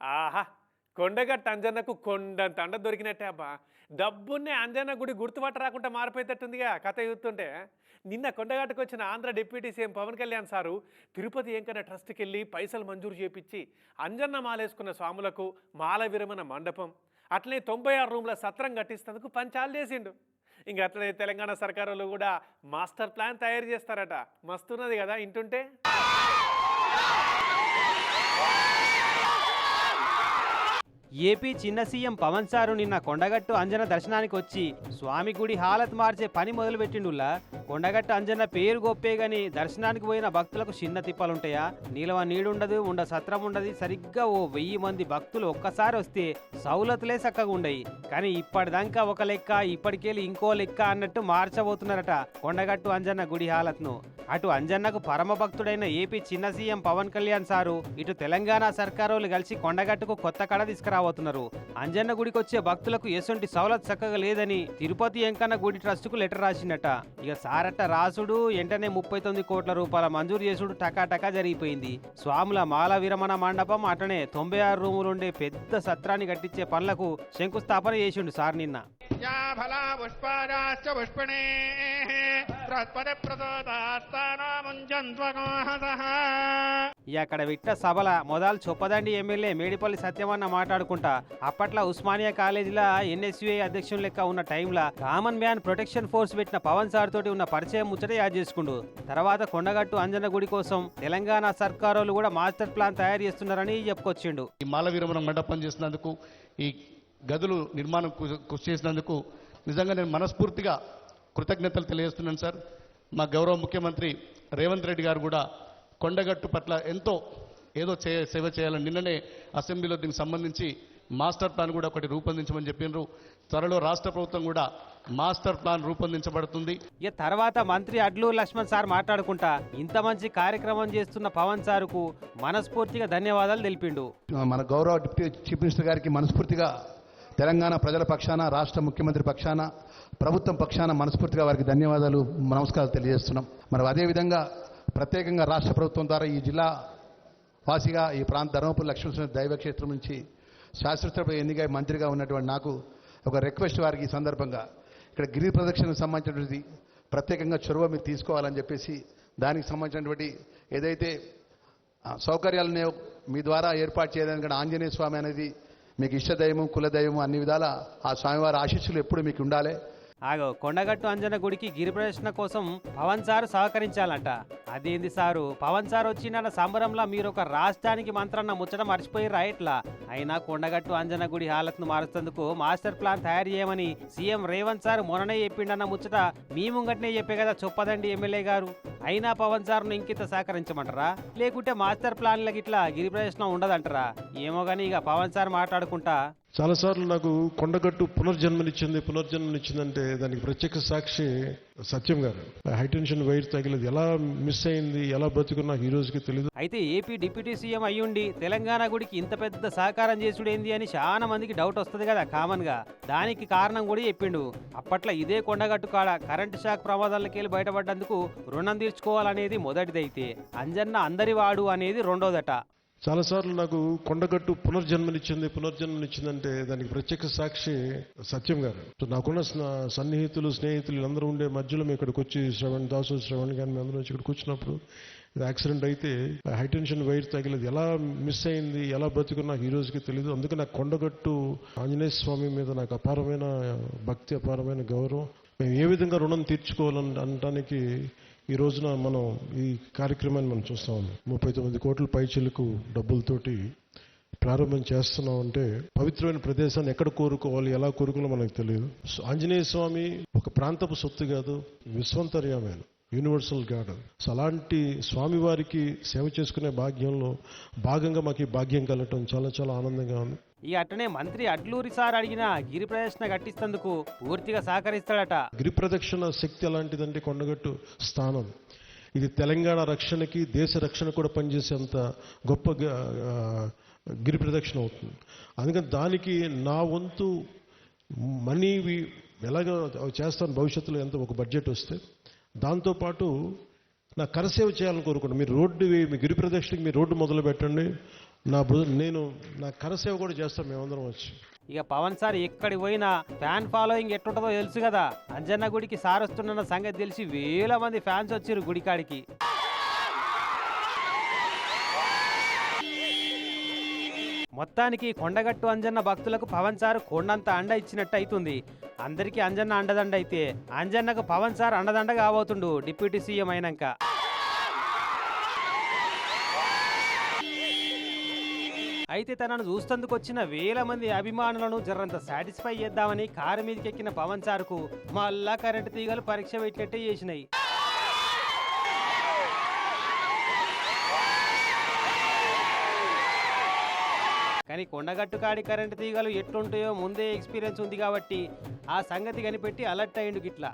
ఆహా కొండగట్ట అంజన్నకు కొండంత అండ దొరికినట్టే అబ్బా. డబ్బున్నే అంజన్న గుడి గుర్తుపట్ట రాకుండా మారిపోయేటట్టుందిగా కథ చూస్తుంటే. నిన్న కొండగట్టుకు వచ్చిన Andhra deputy CM Pawan Kalyan sir Tirupati Enkanna ట్రస్ట్కి వెళ్ళి పైసలు మంజూరు చేపించి అంజన్న మాలేసుకున్న స్వాములకు మాల విరమణ మండపం. అట్లనే తొంభై ఆరు రూమ్ల సత్రం కట్టిస్తేందుకు పంచాలు చేసిండు. ఇంక అట్లనే తెలంగాణ సర్కారులు కూడా మాస్టర్ ప్లాన్ తయారు చేస్తారట. మస్తున్నది కదా ఇంటుంటే? ఏపీ చిన్న సీఎం పవన్ సారు నిన్న కొండగట్టు అంజన దర్శనానికి వచ్చి స్వామి గుడి హాలత్ మార్చే పని మొదలుపెట్టిండులా కొండగట్టు అంజన పేరు గొప్పే గాని దర్శనానికి పోయిన భక్తులకు చిన్న తిప్పలుంటాయా? నీలవ నీడుండదు ఉండ సత్రం ఉండదు సరిగ్గా ఓ వెయ్యి మంది భక్తులు ఒక్కసారి వస్తే సౌలతులే చక్కగా ఉండయి. కానీ ఇప్పటిదాకా ఒక లెక్క ఇప్పటికెళ్ళి ఇంకో లెక్క అన్నట్టు మార్చబోతున్నారట కొండగట్టు అంజన్న గుడి హాలత్ను. అటు అంజన్నకు పరమ భక్తుడైన ఏపీ చిన్న సీఎం పవన్ కళ్యాణ్ సారు ఇటు తెలంగాణ సర్కారోళ్ళు కలిసి కొండగట్టుకు కొత్త కళ తీసుకురావాలి తీసుకురాబోతున్నారు అంజన్న గుడికి వచ్చే భక్తులకు ఎసొంటి సవలత్ చక్కగా లేదని తిరుపతి ఎంకన్న గుడి ట్రస్టుకు లెటర్ రాసిండట ఇక సారట్ట రాసుడు వెంటనే ముప్పై తొమ్మిది కోట్ల రూపాయల మంజూరు చేసుడు టకాటకా జరిగిపోయింది. స్వాముల మాల విరమణ మండపం అటనే తొంభై ఆరు రూములుండే పెద్ద సత్రాన్ని కట్టించే పనులకు శంకుస్థాపన చేసిండు సార్ నిన్న. फला पुष्पायाश्च पुष्पिणे बृहस्पति प्रसोदास्तानामुञ्जन्त्वगोहसः ఇక అక్కడ విట్ట సభల మొదలు చొప్పదండి ఎమ్మెల్యే మేడిపల్లి సత్యమన్న మాట్లాడుకుంటా అప్పట్లో ఉస్మానియా కాలేజీలో ఎన్ఎస్యుఐ అధ్యక్షుని లెక్క ఉన్న టైంలో కామన్ మ్యాన్ ప్రొటెక్షన్ ఫోర్స్ పెట్టిన పవన్ సార్ తోటి ఉన్న పరిచయం ముచ్చట యాద్ చేసుకుండు తర్వాత కొండగట్టు అంజన గుడి కోసం తెలంగాణ సర్కారోళ్ళు కూడా మాస్టర్ ప్లాన్ తయారు చేస్తున్నారని చెప్పుకొచ్చిండు ఈ మాల విరమణ మండపం చేసినందుకు ఈ గదులు నిర్మాణం కు- కృషి చేసినందుకు నిజంగా నేను మనస్ఫూర్తిగా కృతజ్ఞతలు తెలియజేస్తున్నాను సార్. మా గౌరవ ముఖ్యమంత్రి రేవంత్ రెడ్డి గారు కూడా కొండగట్టు పట్ల ఎంతో ఏదో చే సేవ చేయాలని నిన్ననే అసెంబ్లీలో దీనికి సంబంధించి మాస్టర్ ప్లాన్ కూడా ఒకటి రూపొందించమని చెప్పినారు. త్వరలో రాష్ట్ర ప్రభుత్వం కూడా మాస్టర్ ప్లాన్ రూపొందించబడుతుంది. ఇక తర్వాత మంత్రి అడ్లూరు లక్ష్మణ్ సార్ మాట్లాడుకుంటా. ఇంత మంచి కార్యక్రమం చేస్తున్న పవన్ సార్కు మనస్ఫూర్తిగా ధన్యవాదాలు తెలిపిండు. మన గౌరవ డిప్యూటీ చీఫ్ మినిస్టర్ గారికి మనస్ఫూర్తిగా తెలంగాణ ప్రజల పక్షాన రాష్ట్ర ముఖ్యమంత్రి పక్షాన ప్రభుత్వం పక్షాన మనస్ఫూర్తిగా వారికి ధన్యవాదాలు నమస్కారాలు తెలియజేస్తున్నాం. మరి అదేవిధంగా ప్రత్యేకంగా రాష్ట్ర ప్రభుత్వం ద్వారా ఈ జిల్లా వాసిగా ఈ ప్రాంత ధర్మపురి లక్ష్మీ దైవక్షేత్రం నుంచి శాస్త్రోత్తర ఎన్నికై మంత్రిగా ఉన్నటువంటి నాకు ఒక రిక్వెస్ట్ వారికి ఈ సందర్భంగా. ఇక్కడ గిరి ప్రదక్షిణకు సంబంధించినటువంటి ప్రత్యేకంగా చొరవ మీరు తీసుకోవాలని చెప్పేసి దానికి సంబంధించినటువంటి ఏదైతే సౌకర్యాలను మీ ద్వారా ఏర్పాటు చేయడానికి కూడా ఆంజనేయ స్వామి అనేది మీకు ఇష్టదైవం కులదైవం అన్ని విధాల ఆ స్వామివారి ఆశీస్సులు ఎప్పుడు మీకు ఉండాలి? ఆగో కొండగట్టు అంజన గుడికి గిరి ప్రదర్శన కోసం పవన్ సార్ సహకరించాలంట. అదేంది సారు? పవన్ సార్ వచ్చిన సంబరంలో మీరు ఒక రాష్ట్రానికి మంత్రాన్న ముచ్చట మర్చిపోయి ఎట్లా అయినా కొండగట్టు అంజన గుడి హాలత్ను మారుస్తందుకు మాస్టర్ ప్లాన్ తయారు చేయమని సీఎం రేవంత్ సార్ మొన్ననే చెప్పిండన్న ముచ్చట మీ ముంగట్నే చెప్పే కదా చొప్పదండి ఎమ్మెల్యే గారు. అయినా పవన్ సార్ను ఇంకిత సహకరించమంటారా? లేకుంటే మాస్టర్ ప్లాన్లకి ఇట్లా గిరి ప్రదర్శన ఉండదంటారా? ఏమో గానీ ఇక పవన్ సార్ మాట్లాడుకుంటా. చాలాసార్లు నాకు కొండగట్టు పునర్జన్మనిచ్చింది పునర్జన్మనిచ్చిందంటే దానికి ప్రత్యక్ష సాక్షి సత్యం గారు. హైటెన్షన్ వైర్ తగిలేదు. ఎలా మిస్ అయింది? ఎలా బతుకున్నా ఈ రోజుకి తెలియదు అయితే ఏపీ డిప్యూటీ సీఎం అయ్యుండి తెలంగాణ గుడికి ఇంత పెద్ద సహకారం చేసుడేంది అని చాలా మందికి డౌట్ వస్తుంది కదా కామన్గా. దానికి కారణం కూడా చెప్పిండు. అప్పట్లో ఇదే కొండగట్టు కాడ కరెంటు షాక్ ప్రమాదాలకెళ్ళి బయటపడ్డందుకు రుణం తీర్చుకోవాలనేది మొదటిదైతే. అంజన్న అందరి వాడు అనేది రెండోదట. చాలాసార్లు నాకు కొండగట్టు పునర్జన్మనిచ్చింది పునర్జన్మనిచ్చిందంటే దానికి ప్రత్యక్ష సాక్షి సత్యం గారు. సో నాకున్న సన్నిహితులు స్నేహితులు అందరూ ఉండే మధ్యలో మేము ఇక్కడికి వచ్చి శ్రవణ్ దాసు శ్రవణ్ కానీ మేము అందరం వచ్చి ఇక్కడికి వచ్చినప్పుడు యాక్సిడెంట్ అయితే హైటెన్షన్ వైర్ తగిలేదు. ఎలా మిస్ అయింది ఎలా బతుకున్నా ఈ రోజుకి తెలియదు అందుకే నాకు కొండగట్టు ఆంజనేయ స్వామి మీద నాకు అపారమైన భక్తి అపారమైన గౌరవం. మేము ఏ విధంగా రుణం తీర్చుకోవాలని అనడానికి ఈ రోజున మనం ఈ కార్యక్రమాన్ని మనం చూస్తా ఉన్నాం. ముప్పై తొమ్మిది కోట్ల పైచిలకు డబ్బులతోటి ప్రారంభం చేస్తున్నాం అంటే పవిత్రమైన ప్రదేశాన్ని ఎక్కడ కోరుకోవాలి ఎలా కోరుకోవాలో మనకు తెలియదు. సో ఆంజనేయ స్వామి ఒక ప్రాంతపు సొత్తు కాదు విశ్వంతర్యామైన. యూనివర్సల్ గాడ్ సో అలాంటి స్వామివారికి సేవ చేసుకునే భాగ్యంలో భాగంగా మాకు ఈ భాగ్యం కలగటం చాలా చాలా ఆనందంగా ఉంది. ఈ అట్టనే మంత్రి అడ్లూరి సార్ అడిగిన గిరి ప్రదర్శన కట్టిస్తందుకు పూర్తిగా సహకరిస్తాడట. గిరి ప్రదక్షిణ శక్తి ఎలాంటిదంటే కొండగట్టు స్థానం. ఇది తెలంగాణ రక్షణకి దేశ రక్షణ కూడా పనిచేసేంత గొప్ప గిరి ప్రదక్షిణ అవుతుంది. అందుకని దానికి నా వంతు మనీ ఎలాగ చేస్తాను భవిష్యత్తులో ఎంత ఒక బడ్జెట్ వస్తే దాంతోపాటు నా కరసేవ చేయాలని కోరుకున్నాను మీరు రోడ్డు మీ గిరి ప్రదక్షిణకి మీరు రోడ్డు మొదలు పెట్టండి. నా నేను నా కరసేవ కూడా చేస్తాం మేమందరం వచ్చి. ఇక పవన్ సార్ ఎక్కడి పోయినా ఫ్యాన్ ఫాలోయింగ్ ఎట్టుంటుందో తెలుసు కదా. అంజన్న గుడికి సార్ వస్తున్న సంగతి తెలిసి వేల మంది ఫ్యాన్స్ వచ్చారు గుడికాడికి. మొత్తానికి కొండగట్టు అంజన్న భక్తులకు పవన్ సార్ కొండంత అండ ఇచ్చినట్టు అవుతుంది అందరికీ అంజన్న అండదండ అయితే అంజన్నకు పవన్ సార్ అండదండ కాబోతుండు డిప్యూటీ సీఎం అయినాక. అయితే తనను చూస్తందుకు వచ్చిన వేల మంది అభిమానులను జరంత సాటిస్ఫై చేద్దామని కారు మీదకెక్కిన పవన్ సార్కు మళ్ళా కరెంటు తీగలు పరీక్ష పెట్టినట్టే చేసినాయి. కానీ కొండగట్టు కాడి కరెంటు తీగలు ఎట్లుంటాయో ముందే ఎక్స్పీరియన్స్ ఉంది కాబట్టి ఆ సంగతి కనిపెట్టి అలర్ట్ అయ్యిండు గిట్లా.